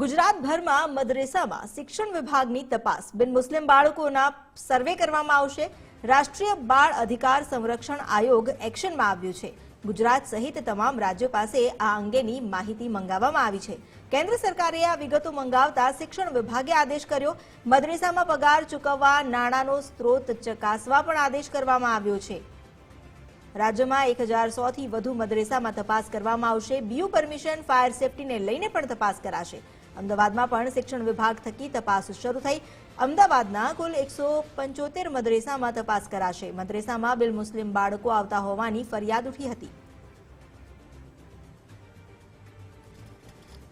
ગુજરાતભરમાં મદરેસામાં શિક્ષણ વિભાગની તપાસ. બિન મુસ્લિમ બાળકોના સર્વે કરવામાં આવશે. રાષ્ટ્રીય બાળ અધિકાર સંરક્ષણ આયોગ એક્શનમાં આવ્યું છે. ગુજરાત સહિત તમામ રાજ્યો પાસે આ અંગેની માહિતી મંગાવવામાં આવી છે. કેન્દ્ર સરકારે આ વિગતો મંગાવતા શિક્ષણ વિભાગે આદેશ કર્યો. મદરેસામાં પગાર ચૂકવવા નાણાંનો સ્ત્રોત ચકાસવા પણ આદેશ કરવામાં આવ્યો છે. રાજ્યમાં એક હજાર સોથી વધુ મદરેસામાં તપાસ કરવામાં આવશે. બીયુ પરમિશન, ફાયર સેફટીને લઈને પણ તપાસ કરાશે. અમદાવાદમાં પણ શિક્ષણ વિભાગ થકી તપાસ શરૂ થઈ. અમદાવાદના કુલ એકસો પંચોતેર મદરેસામાં તપાસ કરાશે. મદરેસામાં બિલ મુસ્લિમ બાળકો આવતા હોવાની ફરિયાદ ઉઠી હતી.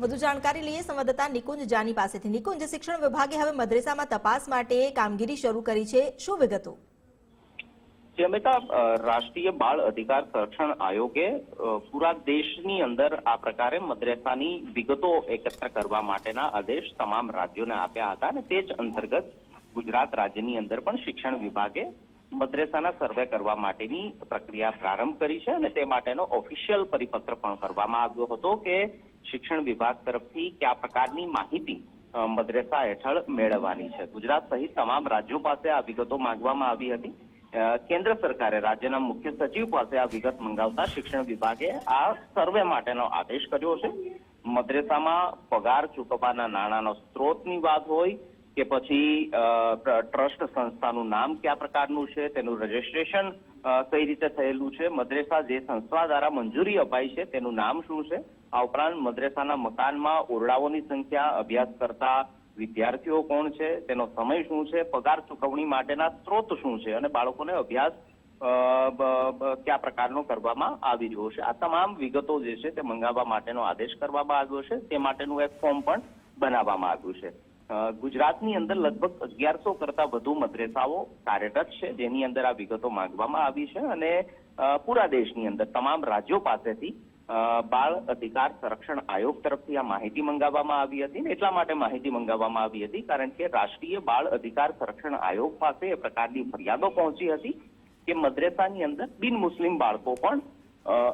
વધુ જાણકારી લઈએ સંવાદદાતા નિકુંજ જાની પાસેથી. નિકુંજ, શિક્ષણ વિભાગે હવે મદરેસામાં તપાસ માટે કામગીરી શરૂ કરી છે. શું વિગતો? જે, અમિતાભ રાષ્ટ્રીય બાળ અધિકાર સંરક્ષણ આયોગે પૂરા દેશની અંદર આ પ્રકારે મદ્રેસાની વિગતો એકત્ર કરવા માટેના આદેશ તમામ રાજ્યોને આપ્યા હતા અને તે જ અંતર્ગત ગુજરાત રાજ્યની અંદર પણ શિક્ષણ વિભાગે મદ્રેસાના સર્વે કરવા માટેની પ્રક્રિયા પ્રારંભ કરી છે અને તે માટેનો ઓફિશિયલ પરિપત્ર પણ કરવામાં આવ્યો હતો કે શિક્ષણ વિભાગ તરફથી કયા પ્રકારની માહિતી મદ્રેસા હેઠળ મેળવવાની છે. ગુજરાત સહિત તમામ રાજ્યો પાસે આ વિગતો માંગવામાં આવી હતી. કેન્દ્ર સરકારે રાજ્યના મુખ્ય સચિવ પાસે આ વિગત મંગાવતા શિક્ષણ વિભાગે આ સર્વે માટેનો આદેશ કર્યો છે. મદ્રેસામાં પગાર ચૂકવવાના નાણાંનો સ્ત્રોતની વાત હોય કે પછી ટ્રસ્ટ સંસ્થાનું નામ કયા પ્રકારનું છે, તેનું રજીસ્ટ્રેશન કઈ રીતે થયેલું છે, મદ્રેસા જે સંસ્થા દ્વારા મંજૂરી અપાઈ છે, તેનું નામ શું છે? આ ઉપરાંત મદ્રેસાના મકાનમાં ઓરડાઓની સંખ્યા અભ્યાસ કરતા વિદ્યાર્થીઓ કોણ છે, તેનો સમય શું છે, પગાર ચૂકવણી માટેના સ્ત્રોત શું છે અને બાળકોને અભ્યાસ કયા પ્રકારનો કરવામાં આવી રહ્યો છે. આ તમામ વિગતો જે છે તે મંગાવવા માટેનો આદેશ કરવામાં આવ્યો છે. તે માટેનું એક ફોર્મ પણ બનાવવામાં આવ્યું છે. ગુજરાતની અંદર લગભગ અગિયારસો કરતા વધુ મદ્રેસાઓ કાર્યરત છે. જેની અંદર આ વિગતો માંગવામાં આવી છે અને પૂરા દેશની અંદર તમામ રાજ્યો પાસેથી બાળ અધિકાર સંરક્ષણ આયોગ તરફથી આ માહિતી મંગાવવામાં આવી હતી ને એટલા માટે માહિતી મંગાવવામાં આવી હતી કારણ કે રાષ્ટ્રીય બાળ અધિકાર સંરક્ષણ આયોગ પાસે એ પ્રકારની ફરિયાદો પહોંચી હતી કે મદ્રેસાની અંદર બિન મુસ્લિમ બાળકો પણ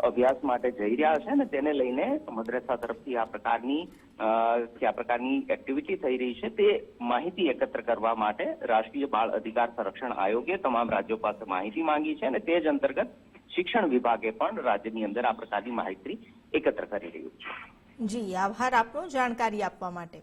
અભ્યાસ માટે જઈ રહ્યા છે અને તેને લઈને મદ્રેસા તરફથી આ પ્રકારની અ, કયા પ્રકારની એક્ટિવિટી થઈ રહી છે તે માહિતી એકત્ર કરવા માટે રાષ્ટ્રીય બાળ અધિકાર સંરક્ષણ આયોગે તમામ રાજ્યો પાસે માહિતી માંગી છે અને તે જ અંતર્ગત શિક્ષણ વિભાગે પણ રાજ્યની અંદર આ પ્રકારની માહિતી એકત્ર કરી રહ્યું છે. જી, આભાર આપનો જાણકારી આપવા માટે.